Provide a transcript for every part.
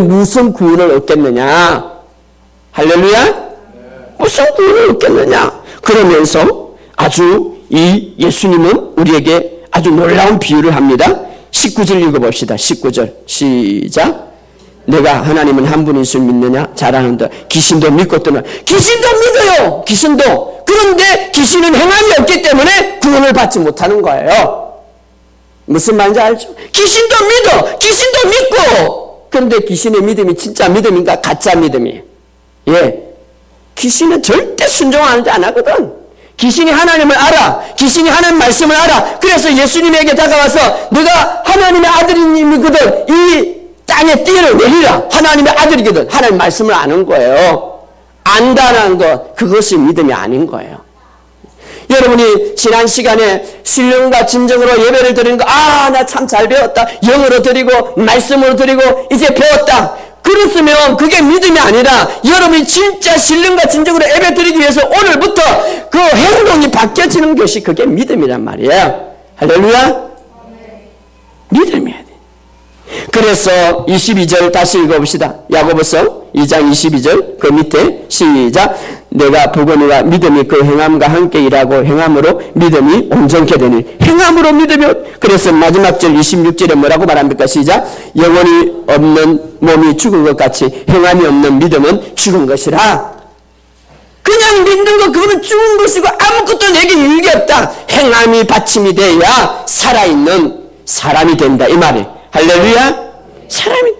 무슨 구원을 얻겠느냐? 할렐루야? 무슨 구원을 얻겠느냐? 그러면서 아주 이 예수님은 우리에게 아주 놀라운 비유를 합니다. 19절 읽어봅시다. 19절 시작. 내가 하나님은 한 분인 줄 믿느냐? 잘하는데 귀신도 믿고 떠나 귀신도 믿어요. 귀신도 그런데 귀신은 행함이 없기 때문에 구원을 받지 못하는 거예요. 무슨 말인지 알죠? 귀신도 믿어. 귀신도 믿고 그런데 귀신의 믿음이 진짜 믿음인가 가짜 믿음이에요. 예. 귀신은 절대 순종하지 안 하거든. 귀신이 하나님을 알아. 귀신이 하나님 말씀을 알아. 그래서 예수님에게 다가와서 내가 하나님의 아들이거든. 이 땅에 띠를 내리라. 하나님의 아들이거든. 하나님 말씀을 아는 거예요. 안다는 것. 그것이 믿음이 아닌 거예요. 여러분이 지난 시간에 신령과 진정으로 예배를 드리는 거, 아, 나 참 잘 배웠다. 영어로 드리고, 말씀으로 드리고, 이제 배웠다. 그렇으면 그게 믿음이 아니라 여러분이 진짜 신령과 진정으로 예배 드리기 위해서 오늘부터 그 행동이 바뀌어지는 것이 그게 믿음이란 말이에요. 할렐루야? 믿음이야 돼. 그래서 22절 다시 읽어봅시다. 야고보서 2장 22절 그 밑에 시작 내가 보거니와 믿음이 그 행함과 함께 일하고 행함으로 믿음이 온전케 되니 행함으로 믿음이 그래서 마지막 절 26절에 뭐라고 말합니까? 시작. 영원히 없는 몸이 죽은 것 같이 행함이 없는 믿음은 죽은 것이라. 그냥 믿는 거 그거는 죽은 것이고 아무것도 내게 유익이 없다. 행함이 받침이 돼야 살아있는 사람이 된다. 이 말이. 할렐루야. 사람이.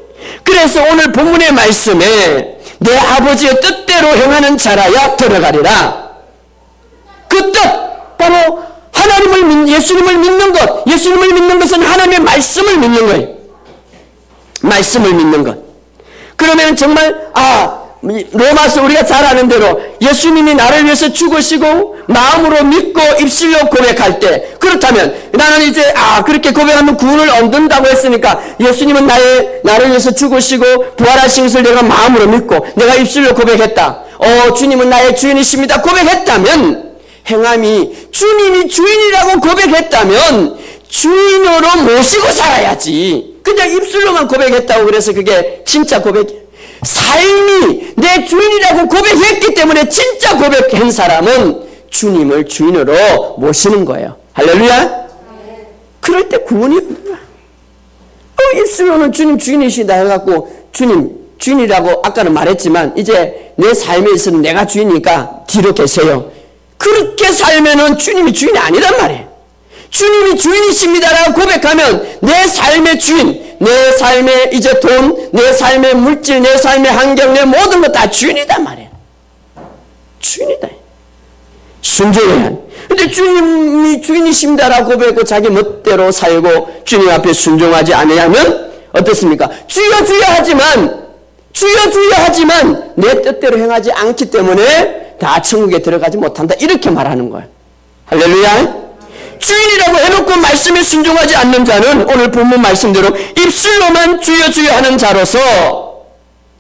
그래서 오늘 본문의 말씀에 내 아버지의 뜻대로 행하는 자라야 들어가리라. 그 뜻, 바로 하나님을, 예수님을 믿는 것. 예수님을 믿는 것은 하나님의 말씀을 믿는 거예요. 말씀을 믿는 것. 그러면 정말, 아, 로마서 우리가 잘 아는 대로 예수님이 나를 위해서 죽으시고 마음으로 믿고 입술로 고백할 때 그렇다면 나는 이제 아 그렇게 고백하면 구원을 얻는다고 했으니까 예수님은 나의 나를 위해서 죽으시고 부활하신 것을 내가 마음으로 믿고 내가 입술로 고백했다. 어 주님은 나의 주인이십니다. 고백했다면 행함이 주님이 주인이라고 고백했다면 주인으로 모시고 살아야지. 그냥 입술로만 고백했다고 그래서 그게 진짜 고백이에요. 삶이 내 주인이라고 고백했기 때문에 진짜 고백한 사람은 주님을 주인으로 모시는 거예요. 할렐루야? 그럴 때 구원이 없는 거야. 어, 입술로는 주님 주인이시다 해갖고 주님 주인이라고 아까는 말했지만 이제 내 삶에 있어서 내가 주인이니까 뒤로 계세요. 그렇게 살면은 주님이 주인이 아니란 말이에요. 주님이 주인이십니다라고 고백하면 내 삶의 주인, 내 삶의 이제 돈, 내 삶의 물질, 내 삶의 환경, 내 모든 것 다 주인이다 말이에요. 주인이다. 순종해야 근데 주님이 주인이십니다라고 고백하고 자기 멋대로 살고 주님 앞에 순종하지 않으면 어떻습니까? 주여 주여 하지만 주여 주여 하지만 내 뜻대로 행하지 않기 때문에 다 천국에 들어가지 못한다. 이렇게 말하는 거예요. 할렐루야. 주인이라고 해놓고 말씀에 순종하지 않는 자는 오늘 본문 말씀대로 입술로만 주여 주여 하는 자로서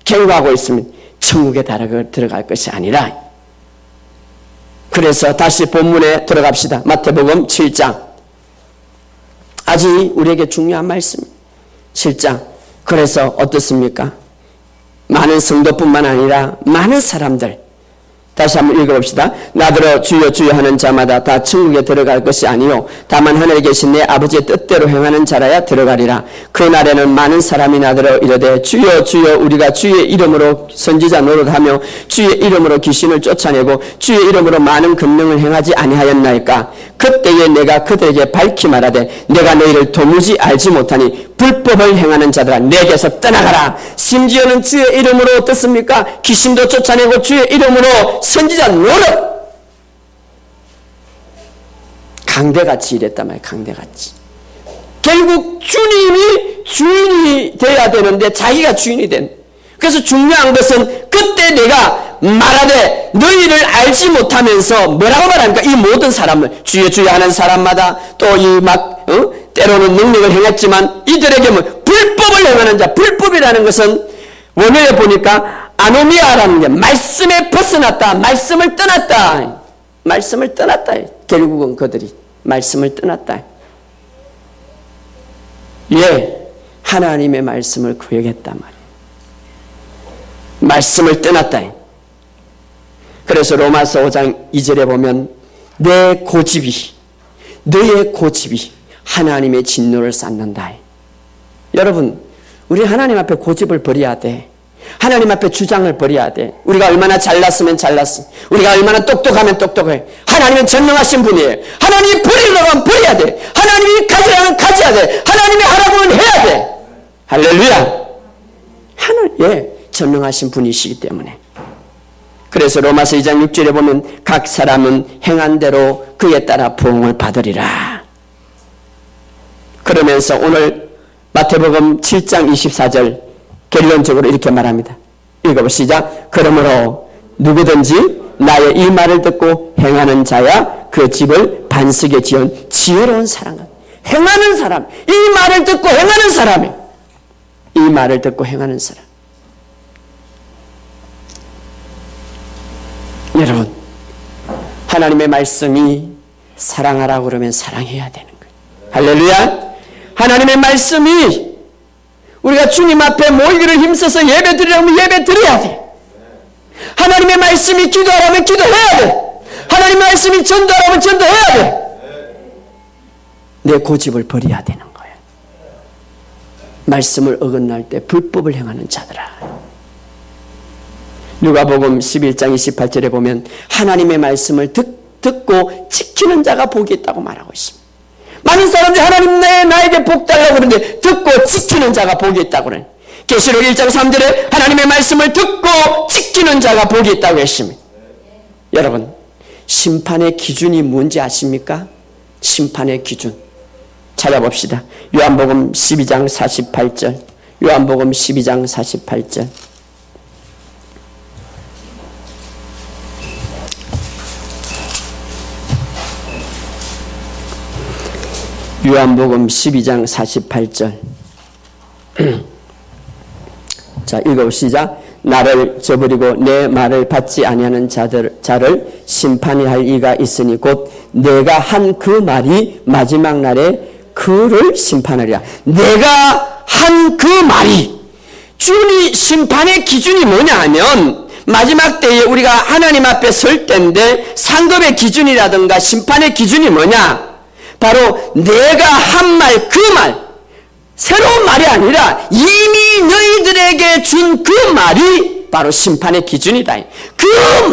경고하고 있으면 천국에 들어갈 것이 아니라. 그래서 다시 본문에 들어갑시다. 마태복음 7장. 아직 우리에게 중요한 말씀. 7장. 그래서 어떻습니까? 많은 성도뿐만 아니라 많은 사람들 다시 한번 읽어봅시다. 나더러 주여 주여 하는 자마다 다 천국에 들어갈 것이 아니요 다만 하늘에 계신 내 아버지의 뜻대로 행하는 자라야 들어가리라. 그 날에는 많은 사람이 나더러 이르되 주여 주여 우리가 주의 이름으로 선지자 노릇하며 주의 이름으로 귀신을 쫓아내고 주의 이름으로 많은 금능을 행하지 아니하였나이까. 그때에 내가 그들에게 밝히 말하되 내가 너희를 도무지 알지 못하니 불법을 행하는 자들아 내게서 떠나가라. 심지어는 주의 이름으로 어떻습니까? 귀신도 쫓아내고 주의 이름으로 선지자 노릇 강대같이 이랬단 말이에요. 강대같이. 결국 주님이 주인이 돼야 되는데 자기가 주인이 된. 그래서 중요한 것은 그때 내가 말하되 너희를 알지 못하면서 뭐라고 말합니까? 이 모든 사람을 주여 주여 하는 사람마다 또 이막 어? 때로는 능력을 행했지만 이들에게 뭐 불법을 행하는 자 불법이라는 것은 원어에 보니까 아노미아라는 게 말씀에 벗어났다. 말씀을 떠났다. 말씀을 떠났다. 결국은 그들이 말씀을 떠났다. 예, 하나님의 말씀을 구역했단 말이에요. 말씀을 떠났다. 그래서 로마서 5장 2절에 보면 내 고집이 너의 고집이 하나님의 진노를 쌓는다. 여러분 우리 하나님 앞에 고집을 버려야 돼. 하나님 앞에 주장을 버려야 돼. 우리가 얼마나 잘났으면 잘났어. 우리가 얼마나 똑똑하면 똑똑해. 하나님은 전능하신 분이에요. 하나님이 버리려고 하면 버려야 돼. 하나님이 가지라면 가져야 돼. 하나님이 하라고 하면 해야 돼. 할렐루야. 하나님, 예, 전능하신 분이시기 때문에. 그래서 로마서 2장 6절에 보면 각 사람은 행한 대로 그에 따라 부흥을 받으리라. 그러면서 오늘 마태복음 7장 24절 결론적으로 이렇게 말합니다. 읽어보시자. 그러므로 누구든지 나의 이 말을 듣고 행하는 자야 그 집을 반석에 지은 지혜로운 사람. 행하는 사람. 이 말을 듣고 행하는 사람이. 이 말을 듣고 행하는 사람. 여러분, 하나님의 말씀이 사랑하라고 그러면 사랑해야 되는 거예요. 할렐루야! 하나님의 말씀이 우리가 주님 앞에 모이기를 힘써서 예배 드리려면 예배 드려야 돼. 하나님의 말씀이 기도하라면 기도해야 돼. 하나님의 말씀이 전도하라면 전도해야 돼. 내 고집을 버려야 되는 거야. 말씀을 어긋날 때 불법을 행하는 자들아. 누가복음 11장 28절에 보면 하나님의 말씀을 듣, 듣고 지키는 자가 복이 있다고 말하고 있습니다. 많은 사람들이 하나님 내 나에게 복 달라고 그러는데 지키는 자가 복이 있다고 그래. 계시록 1장 3절에 하나님의 말씀을 듣고 지키는 자가 복이 있다고 했습니다. 여러분 심판의 기준이 뭔지 아십니까? 심판의 기준 찾아봅시다. 요한복음 12장 48절 요한복음 12장 48절 요한복음 12장 48절. 자, 읽어보시자. 나를 저버리고 내 말을 받지 아니하는 자들, 자를 심판이 할 이가 있으니 곧 내가 한 그 말이 마지막 날에 그를 심판하리라. 내가 한 그 말이 주니 심판의 기준이 뭐냐 하면 마지막 때에 우리가 하나님 앞에 설 때인데 상급의 기준이라든가 심판의 기준이 뭐냐? 바로 내가 한 말, 그 말, 새로운 말이 아니라 이미 너희들에게 준 그 말이 바로 심판의 기준이다. 그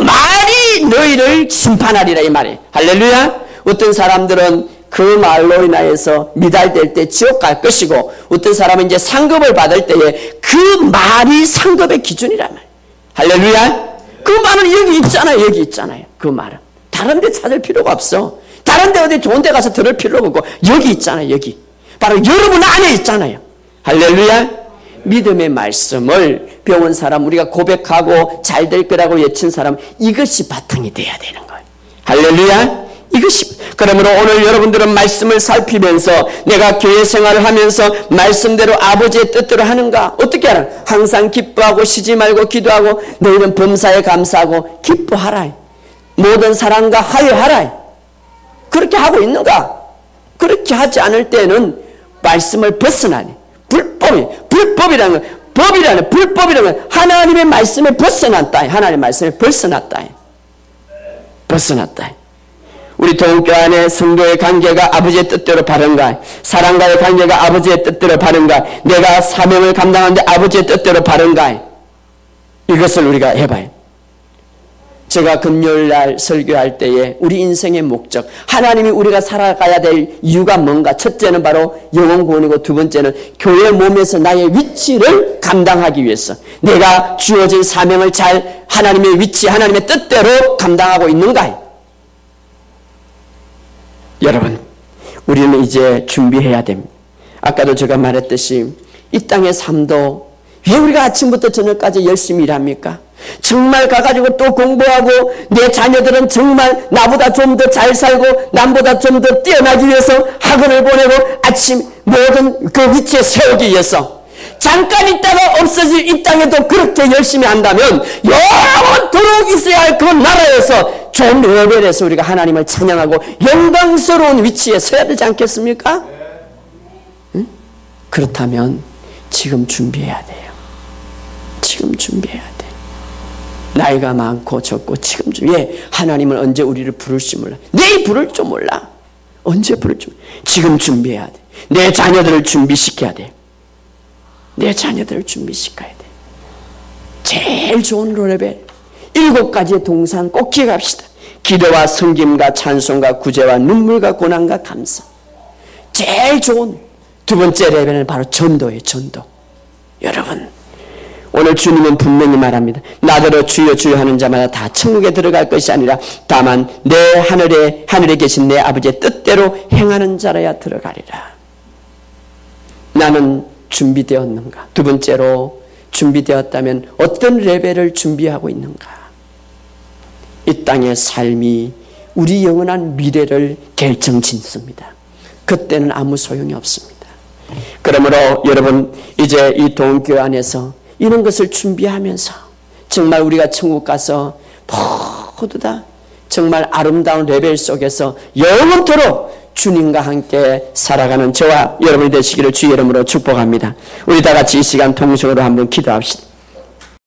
말이 너희를 심판하리라 이 말이에요. 할렐루야. 어떤 사람들은 그 말로 인하여서 미달될 때 지옥 갈 것이고 어떤 사람은 이제 상급을 받을 때에 그 말이 상급의 기준이란 말이에요. 할렐루야. 그 말은 여기 있잖아요. 여기 있잖아요. 그 말은. 다른 데 찾을 필요가 없어. 다른 데 어디 좋은 데 가서 들을 필요가 없고 여기 있잖아요. 여기. 바로 여러분 안에 있잖아요. 할렐루야. 믿음의 말씀을 배운 사람, 우리가 고백하고 잘 될 거라고 외친 사람, 이것이 바탕이 돼야 되는 거예요. 할렐루야. 이것이 그러므로 오늘 여러분들은 말씀을 살피면서 내가 교회 생활을 하면서 말씀대로 아버지의 뜻대로 하는가 어떻게 하라 항상 기뻐하고 쉬지 말고 기도하고 너희는 범사에 감사하고 기뻐하라 모든 사람과 하여하라 그렇게 하고 있는가? 그렇게 하지 않을 때는 말씀을 벗어나니 불법이 불법이라는 건 법이라는 불법이라는 건 하나님의 말씀에 벗어났다. 하나님의 말씀에 벗어났다. 벗어났다. 우리 동교 안에 성도의 관계가 아버지의 뜻대로 바른가? 사랑과의 관계가 아버지의 뜻대로 바른가? 내가 사명을 감당하는데 아버지의 뜻대로 바른가? 이것을 우리가 해봐요. 제가 금요일 날 설교할 때에 우리 인생의 목적, 하나님이 우리가 살아가야 될 이유가 뭔가? 첫째는 바로 영혼 구원이고 두 번째는 교회 몸에서 나의 위치를 감당하기 위해서 내가 주어진 사명을 잘 하나님의 위치, 하나님의 뜻대로 감당하고 있는가? 여러분, 우리는 이제 준비해야 됩니다. 아까도 제가 말했듯이 이 땅의 삶도 왜 우리가 아침부터 저녁까지 열심히 일합니까? 정말 가가지고 또 공부하고 내 자녀들은 정말 나보다 좀 더 잘 살고 남보다 좀 더 뛰어나기 위해서 학원을 보내고 아침 모든 그 위치에 세우기 위해서 잠깐 있다가 없어질 이 땅에도 그렇게 열심히 한다면 영원토록 있어야 할 그 나라에서 좋은 레벨에서 우리가 하나님을 찬양하고 영광스러운 위치에 서야 되지 않겠습니까? 응? 그렇다면 지금 준비해야 돼요. 지금 준비해야 돼. 나이가 많고 적고 지금 예 하나님은 언제 우리를 부를지 몰라. 내일 부를 줄 몰라. 언제 부를 줄 지금 준비해야 돼 내 자녀들을 준비시켜야 돼 내 자녀들을 준비시켜야 돼. 제일 좋은 노래벨 일곱 가지의 동산 꼭 기억합시다. 기도와 성김과 찬송과 구제와 눈물과 고난과 감사. 제일 좋은 두 번째 레벨은 바로 전도예요 전도. 여러분 오늘 주님은 분명히 말합니다. 나더러 주여 주여 하는 자마다 다 천국에 들어갈 것이 아니라 다만 내 하늘에 하늘에 계신 내 아버지의 뜻대로 행하는 자라야 들어가리라. 나는 준비되었는가? 두 번째로 준비되었다면 어떤 레벨을 준비하고 있는가? 이 땅의 삶이 우리 영원한 미래를 결정짓습니다. 그때는 아무 소용이 없습니다. 그러므로 여러분 이제 이 동교회 안에서 이런 것을 준비하면서 정말 우리가 천국 가서 모두 다 정말 아름다운 레벨 속에서 영원토록 주님과 함께 살아가는 저와 여러분이 되시기를 주의 이름으로 축복합니다. 우리 다 같이 이 시간 통성으로 한번 기도합시다.